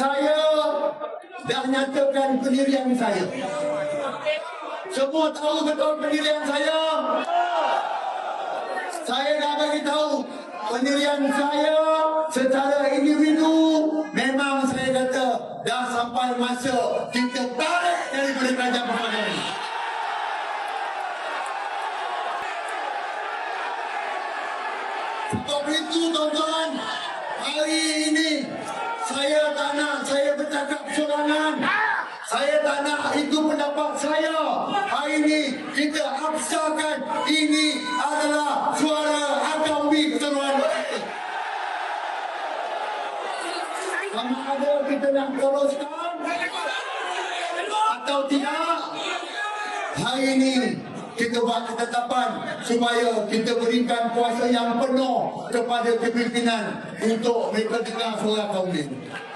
saya dah nyatakan pendirian saya. Semua tahu betul pendirian saya. Saya dah bagi tahu pendirian saya secara individu memang saya kata dah sampai masa kita balik daripada kerajaan perpaduan. Sebab itu tuan-tuan, hari ini saya tak nak saya bercakap serangan. Saya tak nak itu pendapat saya. Hari ini kita absahkan ini adalah suara Akambi Keseluruhan Sama ada kita nak teruskan atau tidak, hari ini kita buat ketetapan supaya kita berikan kuasa yang penuh kepada kepimpinan untuk mereka dengar suara kaum ini.